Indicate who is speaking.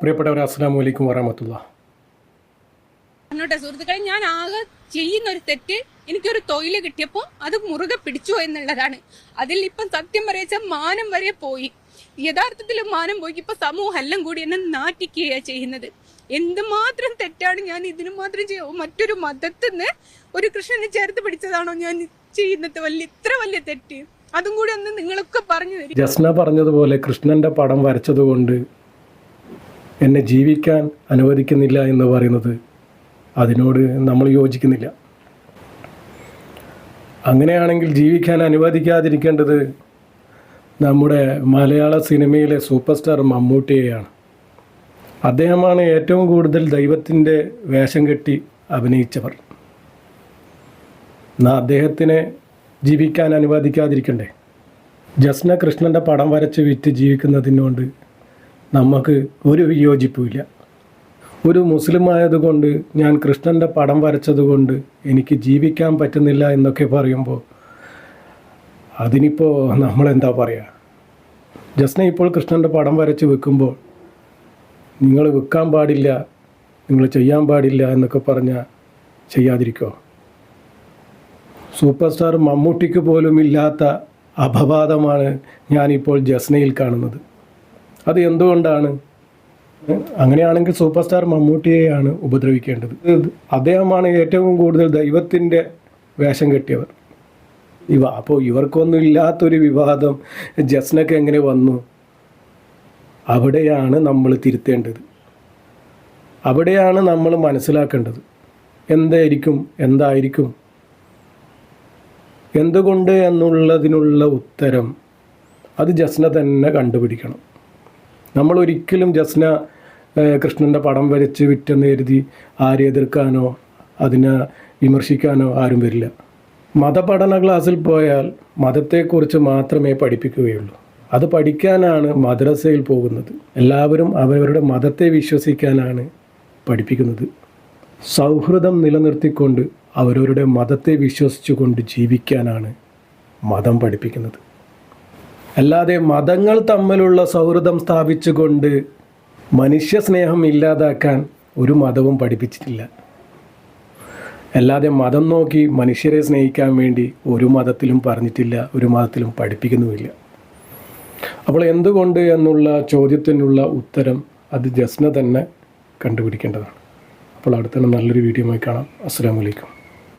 Speaker 1: പ്രിയപ്പെട്ടവർ അസ്സാം വലൈക്കും വരാമത്തുള്ള
Speaker 2: പറഞ്ഞോട്ടെ സുഹൃത്തുക്കളെ ഞാൻ ആകെ ചെയ്യുന്ന ഒരു തെറ്റ് എനിക്കൊരു തൊഴിൽ കിട്ടിയപ്പോൾ അത് മുറുകെ പിടിച്ചു എന്നുള്ളതാണ്. അതിൽ ഇപ്പം സത്യം പറയച്ച മാനം വരെ പോയി. യഥാർത്ഥത്തിൽ മാനം പോയി ഇപ്പൊ സമൂഹം എല്ലാം കൂടി എന്നെ നാട്ടിക്കുകയാണ് ചെയ്യുന്നത്. എന്തുമാത്രം തെറ്റാണ് ഞാൻ ഇതിനു മാത്രം ചെയ്യും മറ്റൊരു മതത്തിൽ നിന്ന് ഒരു കൃഷ്ണനെ ചേർത്ത് പിടിച്ചതാണോ ഞാൻ ചെയ്യുന്നത്? വലിയ ഇത്ര വലിയ തെറ്റ്. അതും കൂടി ഒന്ന് നിങ്ങളൊക്കെ പറഞ്ഞു തരും
Speaker 1: ജസ്ന പറഞ്ഞതുപോലെ കൃഷ്ണന്റെ പടം വരച്ചതുകൊണ്ട് എന്നെ ജീവിക്കാൻ അനുവദിക്കുന്നില്ല എന്ന് പറയുന്നത് അതിനോട് നമ്മൾ യോജിക്കുന്നില്ല. അങ്ങനെയാണെങ്കിൽ ജീവിക്കാൻ അനുവദിക്കാതിരിക്കേണ്ടത് നമ്മുടെ മലയാള സിനിമയിലെ സൂപ്പർ സ്റ്റാർ മമ്മൂട്ടിയെയാണ്. അദ്ദേഹമാണ് ഏറ്റവും കൂടുതൽ ദൈവത്തിന്റെ വേഷം കെട്ടി അഭിനയിച്ചവർ. എന്നാൽ അദ്ദേഹത്തിനെ ജീവിക്കാൻ അനുവദിക്കാതിരിക്കണ്ടേ. ജസ്ന കൃഷ്ണന്റെ പടം വരച്ച് വിറ്റ് ജീവിക്കുന്നതിനോട് നമുക്ക് ഒരു വിയോജിപ്പുമില്ല. ഒരു മുസ്ലിം ആയതുകൊണ്ട് ഞാൻ കൃഷ്ണന്റെ പടം വരച്ചതുകൊണ്ട് എനിക്ക് ജീവിക്കാൻ പറ്റുന്നില്ല എന്നൊക്കെ പറയുമ്പോൾ അതിനിപ്പോൾ നമ്മളെന്താ പറയുക ജസ്ന ഇപ്പോൾ കൃഷ്ണന്റെ പടം വരച്ച് വെക്കുമ്പോൾ നിങ്ങൾ വിൽക്കാൻ പാടില്ല നിങ്ങൾ ചെയ്യാൻ പാടില്ല എന്നൊക്കെ പറഞ്ഞാൽ ചെയ്യാതിരിക്കോ? സൂപ്പർ സ്റ്റാർ മമ്മൂട്ടിക്ക് പോലും ഇല്ലാത്ത അപവാദമാണ് ഞാനിപ്പോൾ ജസ്നയിൽ കാണുന്നത്. അത് എന്തുകൊണ്ടാണ് അങ്ങനെയാണെങ്കിൽ സൂപ്പർ സ്റ്റാർ മമ്മൂട്ടിയെയാണ് ഉപദ്രവിക്കേണ്ടത്. അദ്ദേഹമാണ് ഏറ്റവും കൂടുതൽ ദൈവത്തിന്റെ വേഷം കെട്ടിയവർ. ഇവ അപ്പോൾ ഇവർക്കൊന്നും ഇല്ലാത്തൊരു വിവാദം ജസ്നക്ക് എങ്ങനെ വന്നു? അവിടെയാണ് നമ്മൾ തിരുത്തേണ്ടത്. അവിടെയാണ് നമ്മൾ മനസ്സിലാക്കേണ്ടത്. എന്തായിരിക്കും എന്തായിരിക്കും? എന്തുകൊണ്ട് എന്നുള്ളതിനുള്ള ഉത്തരം അത് ജസ്ന തന്നെ കണ്ടുപിടിക്കണം. നമ്മൾ ഒരിക്കലും ജസ്ന കൃഷ്ണന്റെ പടം വരച്ച് വിറ്റെന്ന് കരുതി ആരെ എതിർക്കാനോ അതിനെ വിമർശിക്കാനോ ആരും വരില്ല. മതപഠന ക്ലാസ്സിൽ പോയാൽ മതത്തെക്കുറിച്ച് മാത്രമേ പഠിപ്പിക്കുകയുള്ളൂ. അത് പഠിക്കാനാണ് മദ്രസയിൽ പോകുന്നത്. എല്ലാവരും അവരവരുടെ മതത്തെ വിശ്വസിക്കാനാണ് പഠിപ്പിക്കുന്നത്. സൗഹൃദം നിലനിർത്തിക്കൊണ്ട് അവരവരുടെ മതത്തെ വിശ്വസിച്ചുകൊണ്ട് ജീവിക്കാനാണ് മതം പഠിപ്പിക്കുന്നത്. അല്ലാതെ മതങ്ങൾ തമ്മിലുള്ള സൗഹൃദം സ്ഥാപിച്ചുകൊണ്ട് മനുഷ്യ സ്നേഹം ഇല്ലാതാക്കാൻ ഒരു മതവും പഠിപ്പിച്ചിട്ടില്ല. അല്ലാതെ മതം നോക്കി മനുഷ്യരെ സ്നേഹിക്കാൻ വേണ്ടി ഒരു മതത്തിലും പറഞ്ഞിട്ടില്ല ഒരു മതത്തിലും പഠിപ്പിക്കുന്നുമില്ല. അപ്പോൾ എന്തുകൊണ്ട് എന്നുള്ള ചോദ്യത്തിനുള്ള ഉത്തരം അത് ജസ്ന തന്നെ കണ്ടുപിടിക്കേണ്ടതാണ്. അപ്പോൾ അടുത്ത നല്ലൊരു വീഡിയോയുമായി കാണാം. അസ്സാം വലൈക്കും